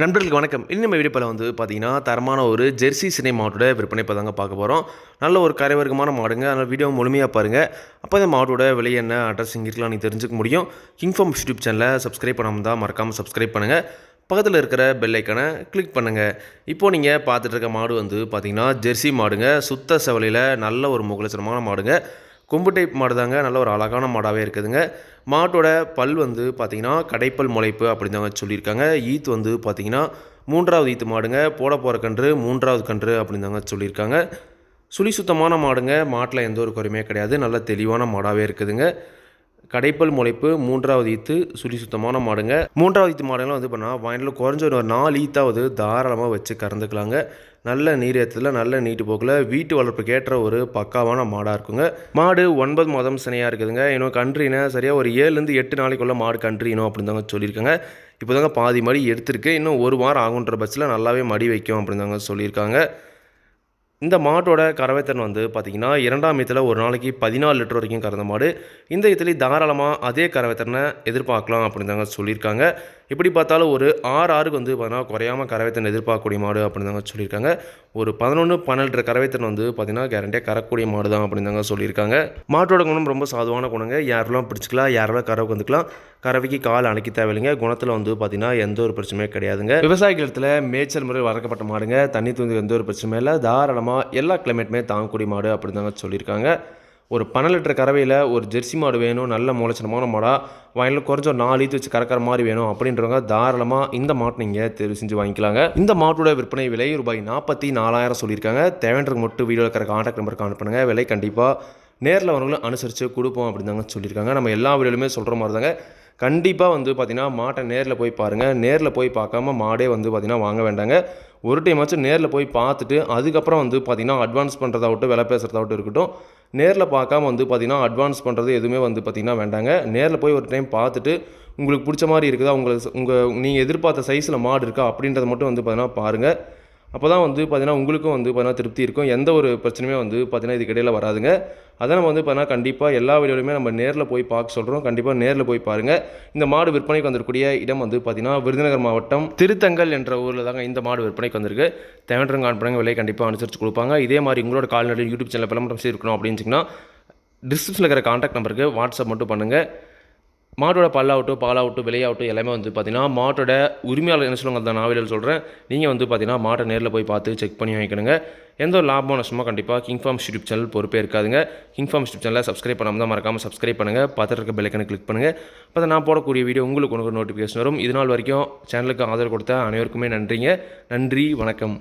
நண்பர்களுக்கு வணக்கம். இன்னும் நம்ம வந்து பார்த்தீங்கன்னா தரமான ஒரு ஜெர்சி சினை மாட்டோட விற்பனை இப்போ தாங்க பார்க்க போகிறோம் நல்ல ஒரு கரைவர்க்கமான மாடுங்க. அதனால் வீடியோ முழுமையாக பாருங்கள் அப்போ இந்த மாட்டோட விலை என்ன அட்ரஸ் இங்கே இருக்கலாம் நீங்கள் தெரிஞ்சுக்க முடியும். கிங்ஃபார்ம் யூடியூப் சேனலை சப்ஸ்கிரைப் பண்ணாமல் தான் மறக்காமல் சப்ஸ்கிரைப் பண்ணுங்கள் பக்கத்தில் இருக்கிற பெல் ஐக்கனை கிளிக் பண்ணுங்கள் இப்போது நீங்கள் பார்த்துட்டு இருக்க மாடு வந்து பார்த்தீங்கன்னா ஜெர்சி மாடுங்க. சுத்த செவலையில் நல்ல ஒரு முகலட்சணமான மாடுங்க. கொம்பு டைப் மாடு தாங்க. நல்ல ஒரு அழகான மாடாகவே இருக்குதுங்க. மாட்டோட பல் வந்து பார்த்திங்கன்னா கடைப்பல் முளைப்பு அப்படின்னு தாங்க சொல்லியிருக்காங்க. ஈத் வந்து பார்த்திங்கன்னா மூன்றாவது ஈத்து மாடுங்க. போட போகிற கன்று மூன்றாவது கன்று அப்படின்னு தாங்க சொல்லியிருக்காங்க. சுழி சுத்தமான மாடுங்க. மாட்டில் எந்த ஒரு குறையுமே கிடையாது. நல்ல தெளிவான மாடாகவே இருக்குதுங்க. கடைப்பல் முளைப்பு மூன்றாவது ஈத்து சுழி சுத்தமான மாடுங்க. மூன்றாவது ஈத்து மாடுங்களாம் வந்து பண்ணால் வயலில் குறைஞ்ச ஒரு நாலு ஈத்தாவது தாராளமாக வச்சு கறந்துக்கலாங்க. நல்ல நீர் நல்ல நீட்டு போக்கில் வீட்டு வளர்ப்புக்கு ஏற்ற ஒரு பக்காவான மாடாக இருக்குங்க. மாடு ஒன்பது மாதம் சினையாக இருக்குதுங்க. இன்னும் கன்றினா சரியாக ஒரு ஏழுலேருந்து எட்டு நாளைக்குள்ளே மாடு கன்றினோம் அப்படின்னு தாங்க சொல்லியிருக்காங்க. இப்போ தாங்க பாதி மடி எடுத்திருக்கு. இன்னும் ஒரு வாரம் ஆகுன்ற பட்சத்தில் நல்லாவே மடி வைக்கும் அப்படின்னு தாங்க சொல்லியிருக்காங்க. இந்த மாட்டோட கறவைத்தன் வந்து பார்த்திங்கன்னா இரண்டாம் ஈத்தில் ஒரு நாளைக்கு பதினாலு லிட்டர் வரைக்கும் கறந்த மாடு. இந்த ஈத்துலேயே தாராளமாக அதே கறவைத்தனை எதிர்பார்க்கலாம் அப்படின்னு தாங்க சொல்லியிருக்காங்க. எப்படி பார்த்தாலும் ஒரு ஆறு ஆறுக்கு வந்து பார்த்தீங்கன்னா குறையாமல் கறவைத்தன் எதிர்பார்க்கக்கூடிய மாடு அப்படின்னு தாங்க சொல்லியிருக்காங்க. ஒரு பதினொன்று பன்னெண்டு கறவைத்தன் வந்து பார்த்திங்கன்னா கேரண்டியாக கறக்கூடிய மாடு தான் அப்படின்னு தாங்க சொல்லியிருக்காங்க. மாட்டோட குணம் ரொம்ப சாதுவான குணங்க. யாரெல்லாம் பிடிச்சிக்கலாம் யாரெல்லாம் கறவை வந்துக்கலாம் கறவைக்கு கால் அணைக்க தேவையில்லைங்க. குணத்தில் வந்து பார்த்திங்கன்னா எந்த ஒரு பிரச்சனையும் கிடையாதுங்க. விவசாய கிளத்தில் மேய்ச்சல் முறை வளர்க்கப்பட்ட மாடுங்க. தண்ணி தூந்து எந்த ஒரு பிரச்சனையும் இல்லை. தாராளமாக எல்லா கிளைமேட்டுமே தாங்கக்கூடிய மாடு அப்படின்னு தாங்க சொல்லியிருக்காங்க. ஒரு பன்னெண்டு லிட்டர் கறவையில் ஒரு ஜெர்சி மாடு வேணும் நல்ல மூலச்சனமான மாடாக வயலில் குறைஞ்ச நாலு ஈத்து வச்சு கறக்கிற மாதிரி வேணும் அப்படின்றவங்க தாராளமாக இந்த மாட்டை நீங்கள் தேர்வு செஞ்சு வாங்கிக்கலாங்க. இந்த மாட்டோட விற்பனை விலை ரூபாய் நாற்பத்தி நாலாயிரம் சொல்லியிருக்காங்க. தேவைன்றதுக்கு மட்டும் வீடியோ இருக்கிற கான்டாக்ட் நம்பருக்கு அனுப்புனுங்க விலை கண்டிப்பாக நேரில் வரவங்களும் அனுசரித்து கொடுப்போம் அப்படின்னு தாங்க சொல்லியிருக்காங்க. நம்ம எல்லா வீடியோலுமே சொல்கிற மாதிரி தாங்க கண்டிப்பாக வந்து பார்த்திங்கன்னா மாட்டை நேரில் போய் பாருங்கள் நேரில் போய் பார்க்காம மாடே வந்து பார்த்திங்கன்னா வாங்க வேண்டாங்க. ஒரு டைம் ஆச்சும் நேரில் போய் பார்த்துட்டு அதுக்கப்புறம் வந்து பார்த்திங்கன்னா அட்வான்ஸ் பண்ணுறதாகட்டும் விலை பேசுகிறதாகட்டும் இருக்கட்டும் நேரில் பார்க்காம வந்து பார்த்திங்கன்னா அட்வான்ஸ் பண்ணுறது எதுவுமே வந்து பார்த்திங்கன்னா வேண்டாங்க. நேரில் போய் ஒரு டைம் பார்த்துட்டு உங்களுக்கு பிடிச்ச மாதிரி இருக்குதா உங்களுக்கு உங்கள் நீங்கள் எதிர்பார்த்த சைஸில் மாடு இருக்கா அப்படின்றத மட்டும் வந்து பார்த்திங்கன்னா பாருங்கள் அப்போ தான் வந்து பார்த்தீங்கன்னா உங்களுக்கும் வந்து பார்த்தீங்கன்னா திருப்தி இருக்கும். எந்த ஒரு பிரச்சனையுமே வந்து பார்த்தீங்கன்னா இதுக்கு இடையில் வராதுங்க. அதை நம்ம வந்து பார்த்தீங்கன்னா கண்டிப்பாக எல்லா வீடியோலையுமே நம்ம நேரில் போய் பார்க்க சொல்கிறோம் கண்டிப்பாக நேரில் போய் பாருங்கள் இந்த மாடு விற்பனைக்கு வந்திருக்கூடிய இடம் வந்து பார்த்தீங்கன்னா விருதுநகர் மாவட்டம் திருத்தங்கல் என்ற ஊரில் தாங்க இந்த மாடு விற்பனைக்கு வந்திருக்கு. தேவையான காண்படுங்க விலை கண்டிப்பாக அனுசரித்து கொடுப்பாங்க. இதே மாதிரி உங்களோட கால்நடை யூடியூப் சேனல் விளம்பரம் செய்திருக்கணும் அப்படின்னு சொன்னால் டிஸ்கிரிப்ஷனில் இருக்கிற கான்டாக்ட் நம்பருக்கு வாட்ஸ்அப் மட்டும் பண்ணுங்கள் மாட்டோட பல்லாகட்டும் பாலாகட்டும் விலையாகட்டும் எல்லாமே வந்து பார்த்தீங்கன்னா மாட்டோட உரிமையாளர் என்ன சொல்லுவாங்க அந்த நான் சொல்கிறேன் நீங்கள் வந்து பார்த்தீங்கன்னா மாட்டை நேரில் போய் பார்த்து செக் பண்ணி வாங்கிக்கணுங்க. எந்த ஒரு லாபம் நஷ்டமாக கண்டிப்பாக கிங் ஃபார்ம் யூடியூப் சேனல் பொறுப்பே இருக்காதுங்க. கிங் ஃபார்ம் யூடியூப் சேனலை சப்ஸ்கிரைப் பண்ணாமல் தான் மறக்காமல் சப்ஸ்கிரைப் பண்ணுங்கள் பார்த்துட்டு இருக்க பெல்லைக்கனை கிளிக் பண்ணுங்கள் அப்போ நான் போடக்கூடிய வீடியோ உங்களுக்கு ஒன்று நோட்டிஃபிகேஷன் வரும். இது நாள் வரைக்கும் சேனலுக்கு ஆதரவு கொடுத்த அனைவருக்குமே நன்றிங்க. நன்றி வணக்கம்.